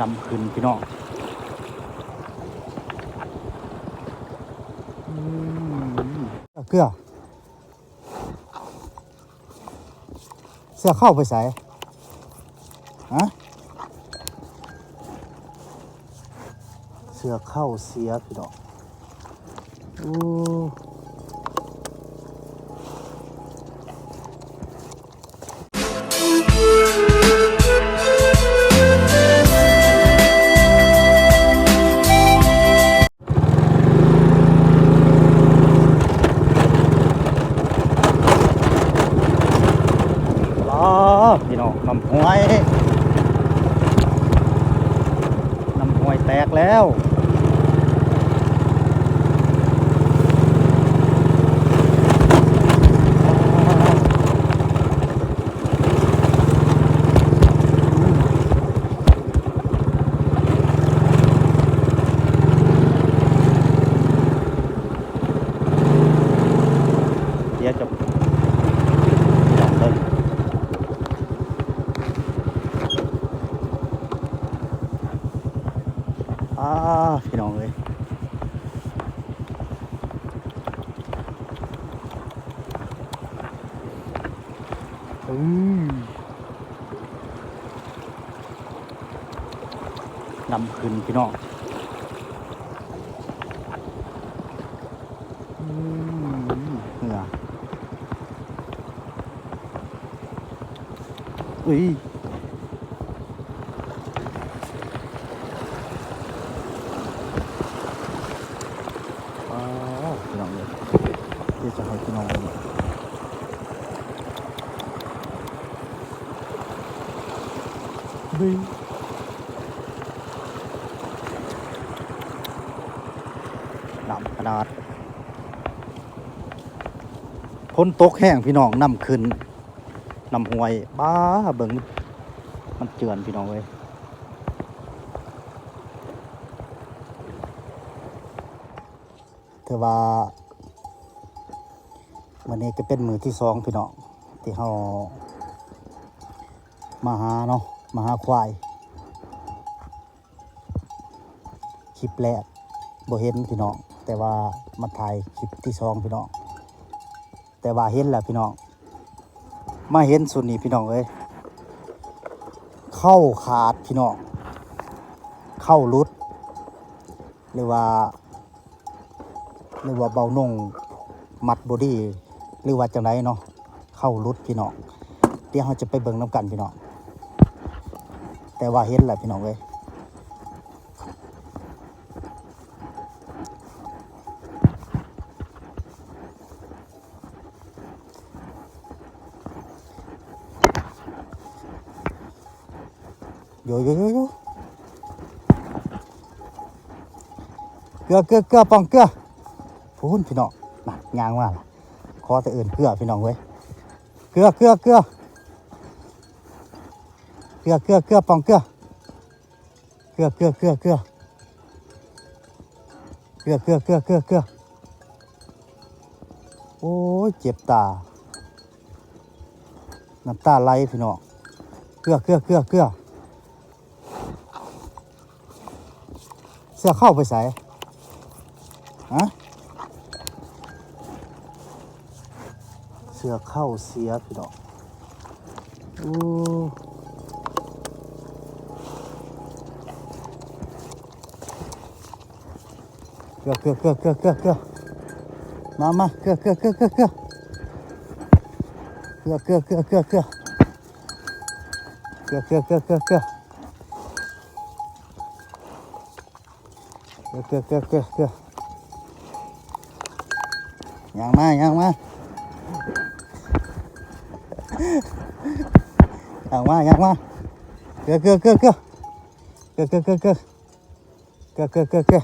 ดำขึ้นพี่น้องเกลือเสื้อเข้าไปใส่ฮะเสื้อเข้าเสียพี่น้องโอ้ đâu dạ chụp. ดำขึ้นพี่น้องเหงื่ออุ้ย ฮ้ยน้ำขนาดพ้นตกแห้งพี่น้องน้ำขึ้นน้ำห่วยบ้าเบิ่งมันเจือนพี่น้องเว้ยเธอว่าวันนี้จะเป็นมือที่สองพี่น้องที่เขามาหาเนาะ มาหาควาย คลิปแรกบ่เห็นพี่น้อง แต่ว่ามาถ่ายคลิปที่สองพี่น้อง แต่ว่าเห็นแหละพี่น้อง มาเห็นสุดนี่พี่น้องเลยเข้าขาดพี่น้อง เข้ารุด หรือว่า หรือว่าเบาหน่งมัดบอดี้หรือว่าจังไรเนาะเข้ารุดพี่น้องเดี๋ยวเราจะไปเบิ่งน้ำกันพี่น้อง แต่ว่าเห็นแหละพี่น้องเลยโยโยโยโยเกลือเกลือเกลือปองเกลือพูนพี่น้องน่ะยางว่าล่ะขอแต่เอื่นเกลือพี่น้องเว้ยเกลือเกลือเกลือ เกลือเกลือเกลือปองเกลือเกลือเกลือเกลือเกลือเกลือเกลือเกลือเกลือเกลือโอ้ยเจ็บตาน้ำตาไหลพี่น้องเกลือเกลือเกลือเกลือเสื้อเข้าไปใส่ฮะเสื้อเข้าเสียพี่น้องโอ้ 哥哥哥哥哥哥，妈妈哥哥哥哥哥。哥哥哥哥哥。哥哥哥哥哥。哥哥哥哥哥，养妈养妈，养妈 养妈，哥哥哥哥。哥哥哥哥。哥哥。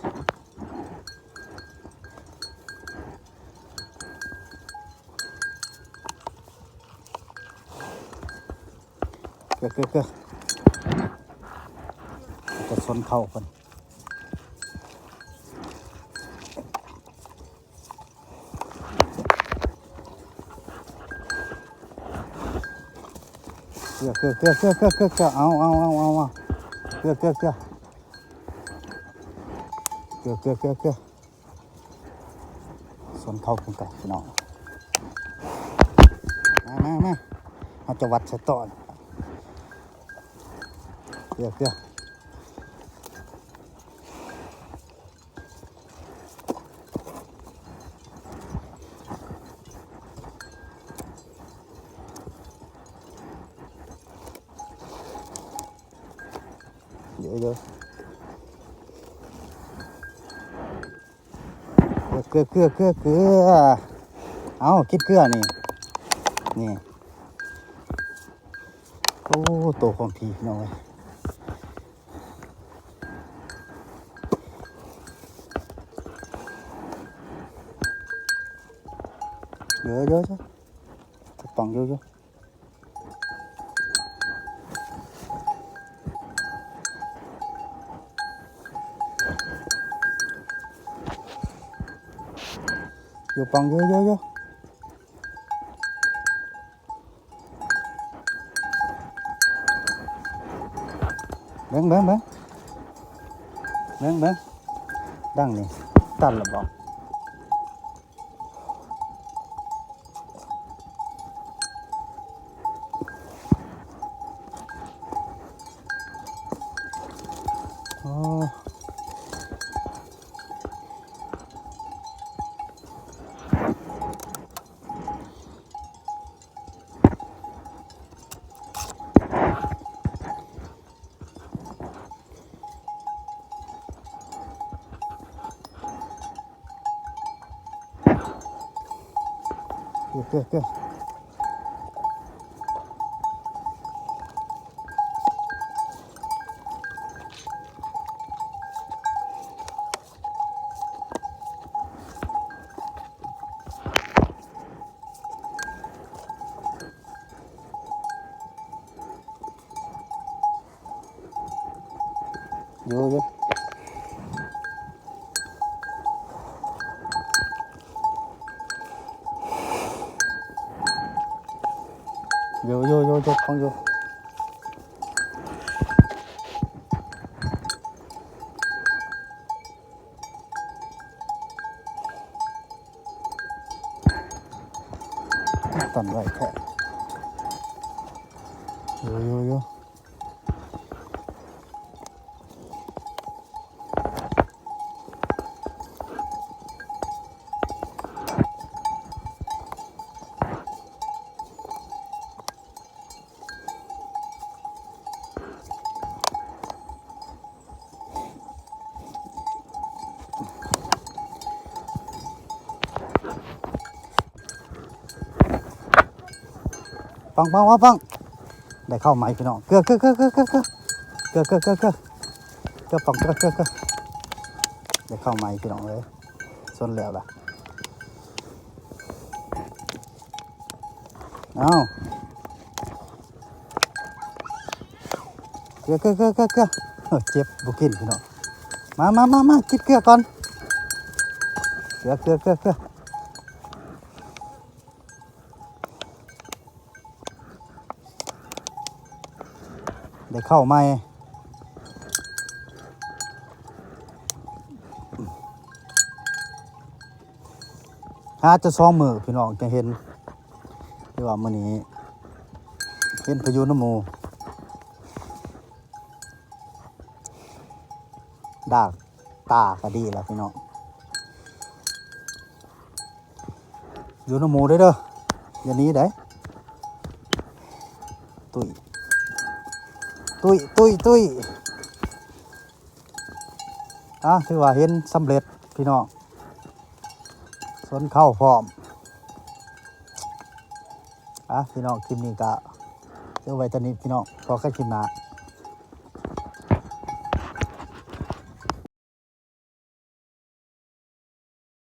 กลือจะชนเข้าคนเกือเกือเกือเกือเกือเกือเกือเอาเอาเอาเอาเอาเกือเกือเกือลือเกือเกือเกือส่วนเข้าคุณไก่พี่น้องมามามาเราจะวัดสะตอน เกลือเกลือเยอะเยอะเกลือเกลือเกลือเกลือเกลือเอาคิดเกลือนี่ นี่ โอ้โตของพี่น้อย 여여여 적당 여여 요빵 여여여 bán bán bán bán bán đang này. Tàn là bọc Gel gel gel. Ne olur? vô con vô tầm vậy thế rồi rồi rồi. ปังปังปังปังได้เข้าไหมพี่น้องเกลือเกลือเกลือเกลือเกลือเกลือเกลือเกลือเกลือเกลือเกลือปังเกลือเกลือเกลือได้เข้าไหมพี่น้องเลยส่วนแล้วล่ะเอาเกลือเกลือเกลือเกลือเกลือเฮ้ยเจ็บบุกินพี่น้องมามามามากินเกลือก่อนเกลือเกลือเกลือเกลือ ได้เข้าไหมหาจะซองมือพี่น้องจะเห็นที่ว่ามื้อนี้เห็นพายุน้ำมูดากตาก็ดีแล้วพี่น้องอยู่น้ำมูได้เด้ออย่าหนี้ได้ ตุ้ยตุ้ยตุ้ยอะถือว่าเห็นสำเร็จพี่น้องสนเข้าพร้อมอะพี่น้องคลิปนี้ก็เจอไว้ตอนนี้พี่น้องพอแค่คลิปหน้า